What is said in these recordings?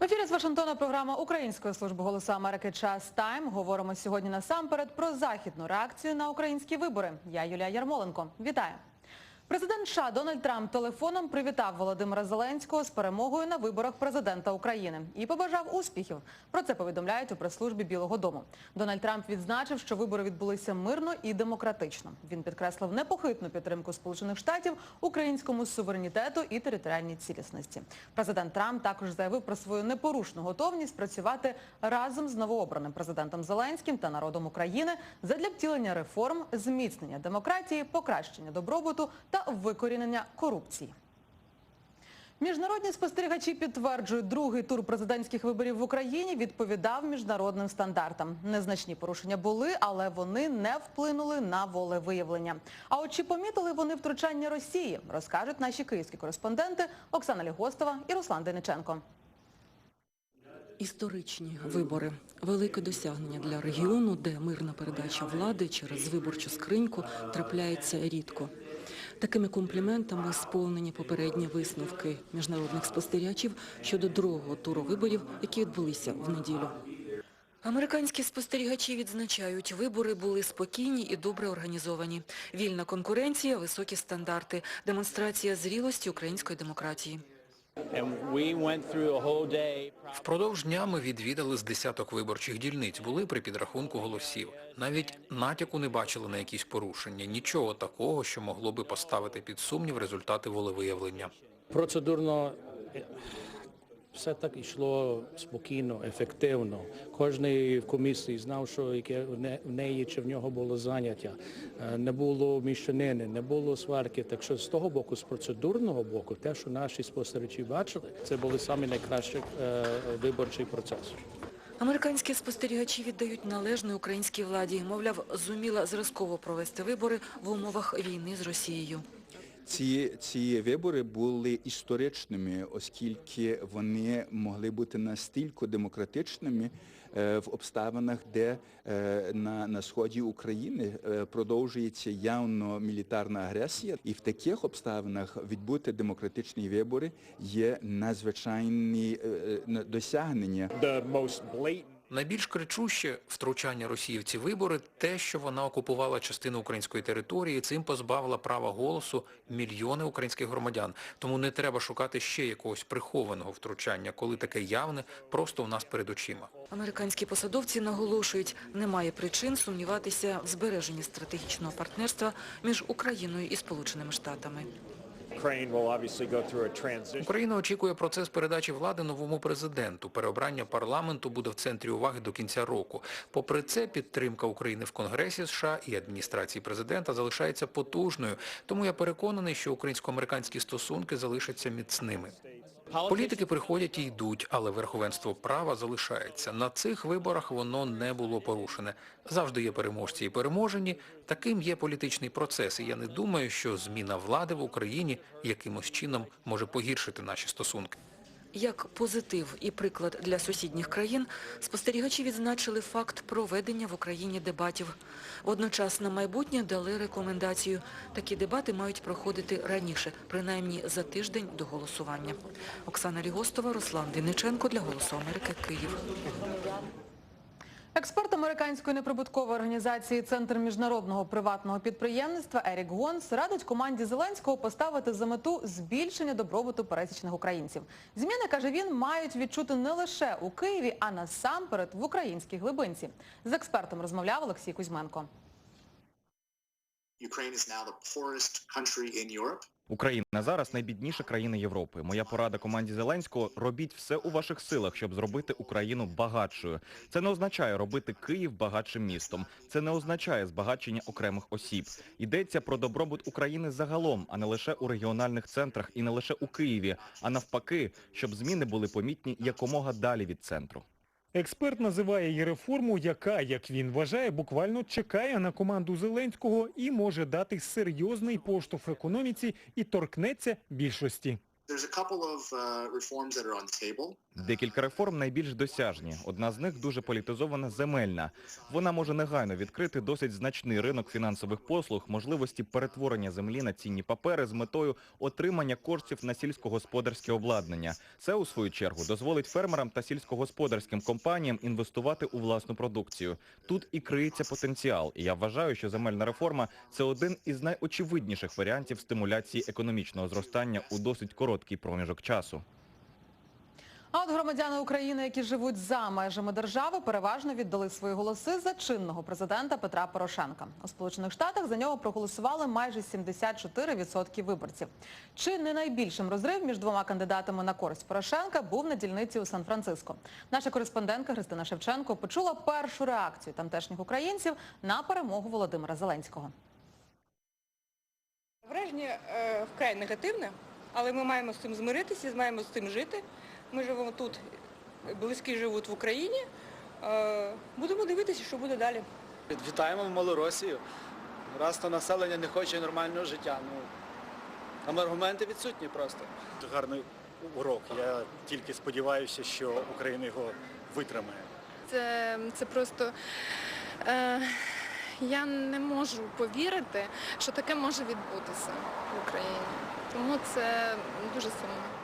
В ефірі з Вашингтона програма Української служби голосу Америки Час Тайм. Говоримо сьогодні насамперед про західну реакцію на українські вибори. Я Юлія Ярмоленко. Вітаю. Президент США Дональд Трамп телефоном привітав Володимира Зеленського з перемогою на виборах президента України і побажав успіхів. Про це повідомляють у прес-службі Білого Дому. Дональд Трамп відзначив, що вибори відбулися мирно і демократично. Він підкреслив непохитну підтримку Сполучених Штатів українському суверенітету і територіальній цілісності. Президент Трамп також заявив про свою непорушну готовність працювати разом з новообраним президентом Зеленським та народом України задля втілення реформ, зміцнення демократії, покращення добробуту та викорінення корупції. Міжнародні спостерігачі підтверджують, другий тур президентських виборів в Україні відповідав міжнародним стандартам. Незначні порушення були, але вони не вплинули на волевиявлення. А от чи помітили вони втручання Росії, розкажуть наші київські кореспонденти Оксана Лігостова і Руслан Дениченко. Історичні вибори – велике досягнення для регіону, де мирна передача влади через виборчу скриньку трапляється рідко. Такими компліментами сповнені попередні висновки міжнародних спостерігачів щодо другого туру виборів, які відбулися в неділю. Американські спостерігачі відзначають, вибори були спокійні і добре організовані. Вільна конкуренція, високі стандарти, демонстрація зрілості української демократії. Впродовж дня ми відвідали з десяток виборчих дільниць, були при підрахунку голосів. Навіть натяку не бачили на якісь порушення, нічого такого, що могло би поставити під сумнів результати волевиявлення. Процедурно все так йшло спокійно, ефективно. Кожний в комісії знав, що яке в не- в неї чи в нього було заняття. Е, Не було міщанини, не було сварки. Так що з того боку, з процедурного боку, те, що наші спостерігачі бачили, це були самі найкращий е, виборчий процес. Американські спостерігачі віддають належне українській владі. Мовляв, зуміла зразково провести вибори в умовах війни з Росією. Ці, ці вибори були історичними, оскільки вони могли бути настільки демократичними е, в обставинах, де е, на, на сході України е, продовжується явно мілітарна агресія. І в таких обставинах відбути демократичні вибори є надзвичайні досягнення. The most blatant Найбільш кричуще втручання Росії в ці вибори те, що вона окупувала частину української території, і цим позбавила права голосу мільйони українських громадян. Тому не треба шукати ще якогось прихованого втручання, коли таке явне просто у нас перед очима. Американські посадовці наголошують, немає причин сумніватися в збереженні стратегічного партнерства між Україною і Сполученими Штатами. Україна очікує процес передачі влади новому президенту. Переобрання парламенту буде в центрі уваги до кінця року. Попри це, підтримка України в Конгресі США і адміністрації президента залишається потужною. Тому я переконаний, що українсько-американські стосунки залишаться міцними. Політики приходять і йдуть, але верховенство права залишається. На цих виборах воно не було порушене. Завжди є переможці і переможені. Таким є політичний процес. І я не думаю, що зміна влади в Україні якимось чином може погіршити наші стосунки. Як позитив і приклад для сусідніх країн, спостерігачі відзначили факт проведення в Україні дебатів. Водночас на майбутнє дали рекомендацію. Такі дебати мають проходити раніше, принаймні за тиждень до голосування. Оксана Лігостова, Руслан Дениченко для «Голосу Америки», Київ. Експерт американської неприбуткової організації Центр міжнародного приватного підприємництва Ерік Гонс радить команді Зеленського поставити за мету збільшення добробуту пересічних українців. Зміни, каже він, мають відчути не лише у Києві, а насамперед в українській глибинці. З експертом розмовляв Олексій Кузьменко. Ukraine is now the poorest country. Україна зараз найбідніша країна Європи. Моя порада команді Зеленського – робіть все у ваших силах, щоб зробити Україну багатшою. Це не означає робити Київ багатшим містом. Це не означає збагачення окремих осіб. Йдеться про добробут України загалом, а не лише у регіональних центрах і не лише у Києві, а навпаки, щоб зміни були помітні якомога далі від центру. Експерт називає її реформу, яка, як він вважає, буквально чекає на команду Зеленського і може дати серйозний поштовх економіці і торкнеться більшості. Декілька реформ найбільш досяжні. Одна з них дуже політизована земельна. Вона може негайно відкрити досить значний ринок фінансових послуг, можливості перетворення землі на цінні папери з метою отримання коштів на сільськогосподарське обладнання. Це, у свою чергу, дозволить фермерам та сільськогосподарським компаніям інвестувати у власну продукцію. Тут і криється потенціал. І я вважаю, що земельна реформа – це один із найочевидніших варіантів стимуляції економічного зростання у досить короткий проміжок часу. А от громадяни України, які живуть за межами держави, переважно віддали свої голоси за чинного президента Петра Порошенка. У Сполучених Штатах за нього проголосували майже 74% виборців. Чи не найбільшим розрив між двома кандидатами на користь Порошенка був на дільниці у Сан-Франциско. Наша кореспондентка Христина Шевченко почула першу реакцію тамтешніх українців на перемогу Володимира Зеленського. Враження е, вкрай негативне, але ми маємо з цим змиритися, маємо з цим жити. Ми живемо тут, близькі живуть в Україні. Е, будемо дивитися, що буде далі. Вітаємо в Малоросію. Раз то населення не хоче нормального життя. Ну, там аргументи відсутні просто. Гарний урок. Я тільки сподіваюся, що Україна його витримає. Це, це просто е, я не можу повірити, що таке може відбутися в Україні. Тому це дуже сумно.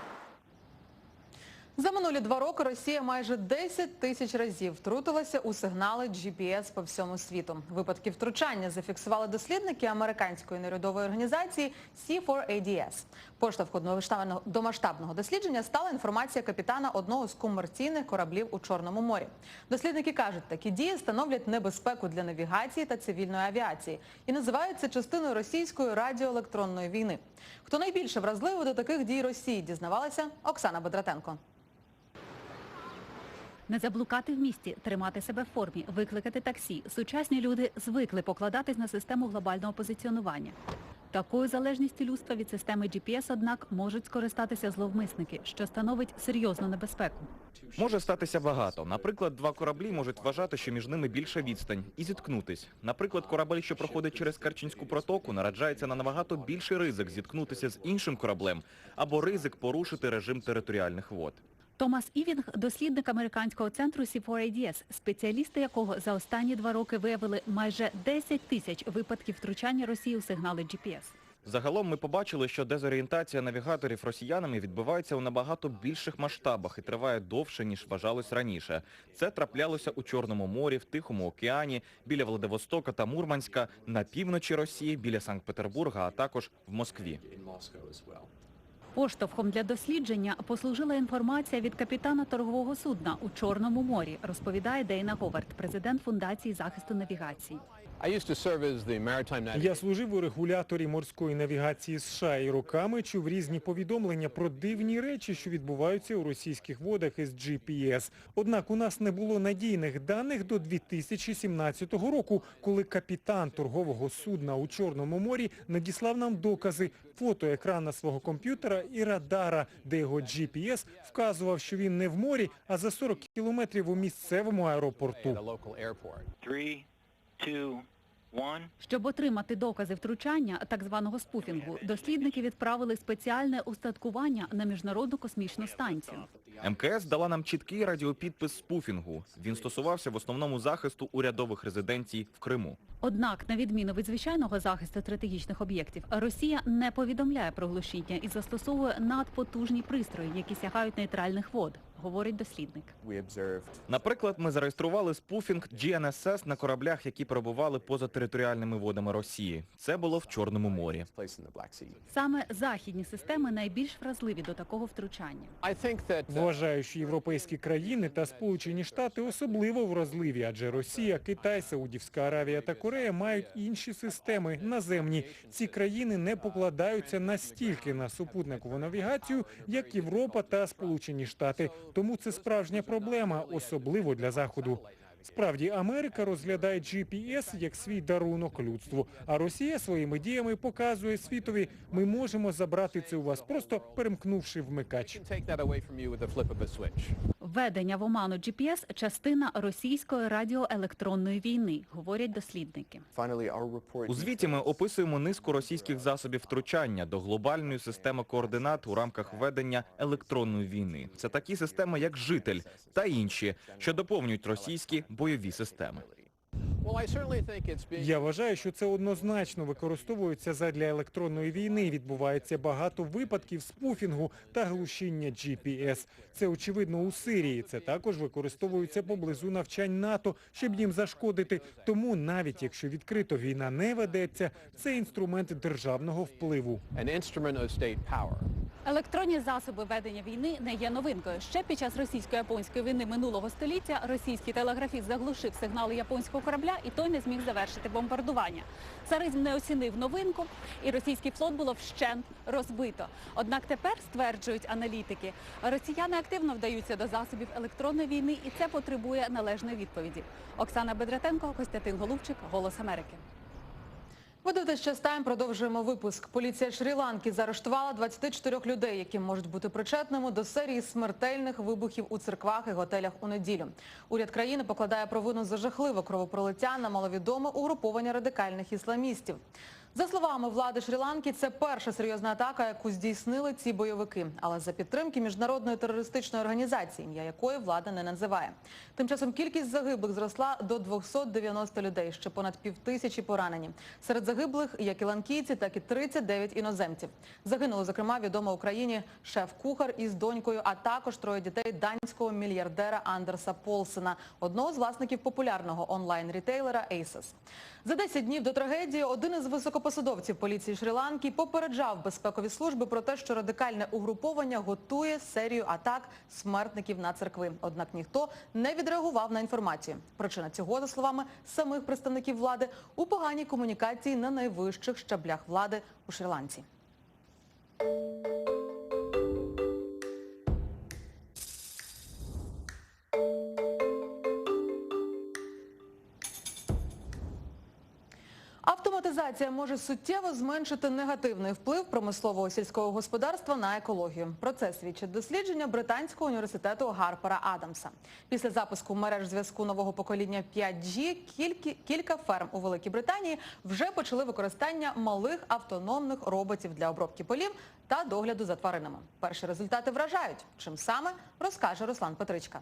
За минулі два роки Росія майже 10 тисяч разів втрутилася у сигнали GPS по всьому світу. Випадки втручання зафіксували дослідники американської неурядової організації C4ADS. Поштовхом до масштабного- до масштабного дослідження стала інформація капітана одного з комерційних кораблів у Чорному морі. Дослідники кажуть, такі дії становлять небезпеку для навігації та цивільної авіації і називаються частиною російської радіоелектронної війни. Хто найбільше вразливий до таких дій Росії, дізнавалася Оксана Бедратенко. Не заблукати в місті, тримати себе в формі, викликати таксі. Сучасні люди звикли покладатись на систему глобального позиціонування. Такою залежністю людства від системи GPS, однак, можуть скористатися зловмисники, що становить серйозну небезпеку. Може статися багато. Наприклад, два кораблі можуть вважати, що між ними більша відстань і зіткнутись. Наприклад, корабель, що проходить через Керченську протоку, нараджається на набагато більший ризик зіткнутися з іншим кораблем або ризик порушити режим територіальних вод. Томас Івінг – дослідник американського центру C4ADS, спеціалісти якого за останні два роки виявили майже 10 тисяч випадків втручання Росії у сигнали GPS. Загалом ми побачили, що дезорієнтація навігаторів росіянами відбувається у набагато більших масштабах і триває довше, ніж вважалось раніше. Це траплялося у Чорному морі, в Тихому океані, біля Владивостока та Мурманська, на півночі Росії, біля Санкт-Петербурга, а також в Москві. Поштовхом для дослідження послужила інформація від капітана торгового судна у Чорному морі, розповідає Дейна Говард, президент Фундації захисту навігації. Я служив у регуляторі морської навігації США і роками чув різні повідомлення про дивні речі, що відбуваються у російських водах із GPS. Однак у нас не було надійних даних до 2017 року, коли капітан торгового судна у Чорному морі надіслав нам докази, фото екрана свого комп'ютера і радара, де його GPS вказував, що він не в морі, а за 40 кілометрів у місцевому аеропорту. Щоб отримати докази втручання, так званого спуфінгу, дослідники відправили спеціальне устаткування на Міжнародну космічну станцію. МКС дала нам чіткий радіопідпис спуфінгу. Він стосувався в основному захисту урядових резиденцій в Криму. Однак, на відміну від звичайного захисту стратегічних об'єктів, Росія не повідомляє про глушіння і застосовує надпотужні пристрої, які сягають нейтральних вод, говорить дослідник. Наприклад, ми зареєстрували спуфінг GNSS на кораблях, які перебували поза територіальними водами Росії. Це було в Чорному морі. Саме західні системи найбільш вразливі до такого втручання. Вважаю, що європейські країни та Сполучені Штати особливо вразливі, адже Росія, Китай, Саудівська Аравія та Корея мають інші системи наземні. Ці країни не покладаються настільки на супутникову навігацію, як Європа та Сполучені Штати. Тому це справжня проблема, особливо для Заходу. Справді, Америка розглядає GPS як свій дарунок людству, а Росія своїми діями показує світові, ми можемо забрати це у вас, просто перемкнувши вмикач. Введення в оману GPS – частина російської радіоелектронної війни, говорять дослідники. У звіті ми описуємо низку російських засобів втручання до глобальної системи координат у рамках ведення електронної війни. Це такі системи, як «Житель» та інші, що доповнюють російські бойові системи. Я вважаю, що це однозначно використовується задля електронної війни. Відбувається багато випадків спуфінгу та глушіння GPS. Це очевидно у Сирії. Це також використовується поблизу навчань НАТО, щоб їм зашкодити. Тому навіть якщо відкрито війна не ведеться, це інструмент державного впливу. Електронні засоби ведення війни не є новинкою. Ще під час російсько-японської війни минулого століття російський телеграфіст заглушив сигнали японського корабля, і той не зміг завершити бомбардування. Царизм не оцінив новинку, і російський флот було вщент розбито. Однак тепер стверджують аналітики, росіяни активно вдаються до засобів електронної війни, і це потребує належної відповіді. Оксана Бедратенко, Костянтин Голубчик, Голос Америки. Ви дивитесь «Час Тайм», продовжуємо випуск. Поліція Шрі-Ланки заарештувала 24 людей, які можуть бути причетними до серії смертельних вибухів у церквах і готелях у неділю. Уряд країни покладає провину за жахливе кровопролиття на маловідоме угруповання радикальних ісламістів. За словами влади Шрі-Ланки, це перша серйозна атака, яку здійснили ці бойовики, але за підтримки міжнародної терористичної організації, ім'я якої влада не називає. Тим часом кількість загиблих зросла до 290 людей, ще понад півтисячі поранені. Серед загиблих як і ланкійці, так і 39 іноземців. Загинули, зокрема, відомо Україні шеф-кухар із донькою, а також троє дітей данського мільярдера Андерса Полсена, одного з власників популярного онлайн-рітейлера Asos. За 10 днів до трагедії один із високопосадовців поліції Шрі-Ланки попереджав безпекові служби про те, що радикальне угруповання готує серію атак смертників на церкви. Однак ніхто не відреагував на інформацію. Причина цього, за словами самих представників влади, у поганій комунікації на найвищих щаблях влади у Шрі-Ланці. Автоматизація може суттєво зменшити негативний вплив промислового сільського господарства на екологію. Про це свідчить дослідження британського університету Гарпера Адамса. Після запуску мереж зв'язку нового покоління 5G кількі- кілька ферм у Великій Британії вже почали використання малих автономних роботів для обробки полів та догляду за тваринами. Перші результати вражають. Чим саме розкаже Руслан Петричка.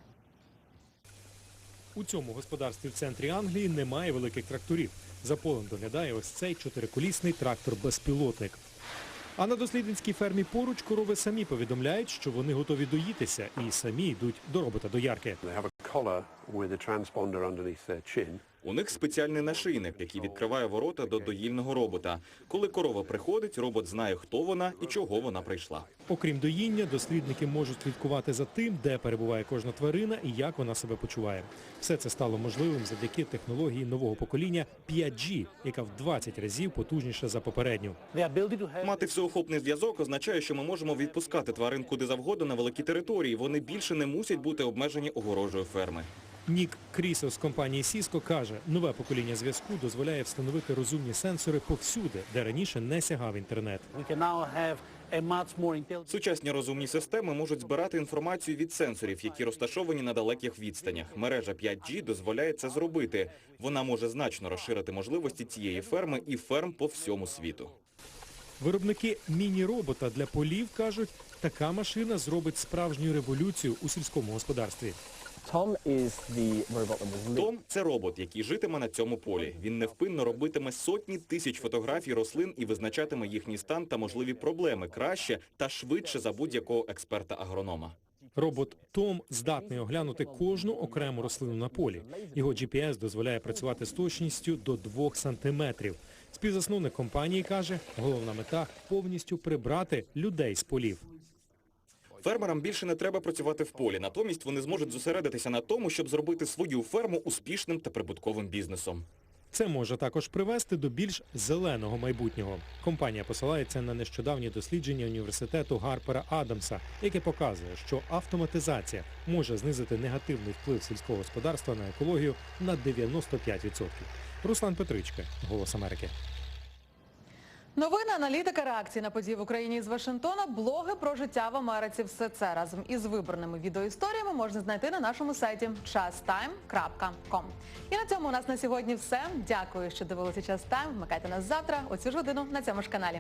У цьому господарстві в центрі Англії немає великих тракторів. За полем доглядає ось цей чотириколісний трактор-безпілотник. А на дослідницькій фермі поруч корови самі повідомляють, що вони готові доїтися і самі йдуть до робота доярки. У них спеціальний нашийник, який відкриває ворота до доїльного робота. Коли корова приходить, робот знає, хто вона і чого вона прийшла. Окрім доїння, дослідники можуть слідкувати за тим, де перебуває кожна тварина і як вона себе почуває. Все це стало можливим завдяки технології нового покоління 5G, яка в 20 разів потужніша за попередню. Мати всеохопний зв'язок означає, що ми можемо відпускати тварин куди завгодно на великі території. Вони більше не мусять бути обмежені огорожею ферми. Нік Крісо з компанії Cisco каже, нове покоління зв'язку дозволяє встановити розумні сенсори повсюди, де раніше не сягав інтернет. Сучасні розумні системи можуть збирати інформацію від сенсорів, які розташовані на далеких відстанях. Мережа 5G дозволяє це зробити. Вона може значно розширити можливості цієї ферми і ферм по всьому світу. Виробники міні-робота для полів кажуть, така машина зробить справжню революцію у сільському господарстві. Том – це робот, який житиме на цьому полі. Він невпинно робитиме сотні тисяч фотографій рослин і визначатиме їхній стан та можливі проблеми краще та швидше за будь-якого експерта-агронома. Робот Том здатний оглянути кожну окрему рослину на полі. Його GPS дозволяє працювати з точністю до 2 сантиметрів. Співзасновник компанії каже, головна мета – повністю прибрати людей з полів. Фермерам більше не треба працювати в полі, натомість вони зможуть зосередитися на тому, щоб зробити свою ферму успішним та прибутковим бізнесом. Це може також привести до більш зеленого майбутнього. Компанія посилається на нещодавні дослідження університету Гарпера Адамса, яке показує, що автоматизація може знизити негативний вплив сільського господарства на екологію на 95%. Руслан Петричка, Голос Америки. Новини, аналітика, реакції на події в Україні з Вашингтона, блоги про життя в Америці. Все це разом із виборними відеоісторіями можна знайти на нашому сайті chastime.com. І на цьому у нас на сьогодні все. Дякую, що дивилися час тайм. Вмикайте нас завтра у цю ж годину на цьому ж каналі.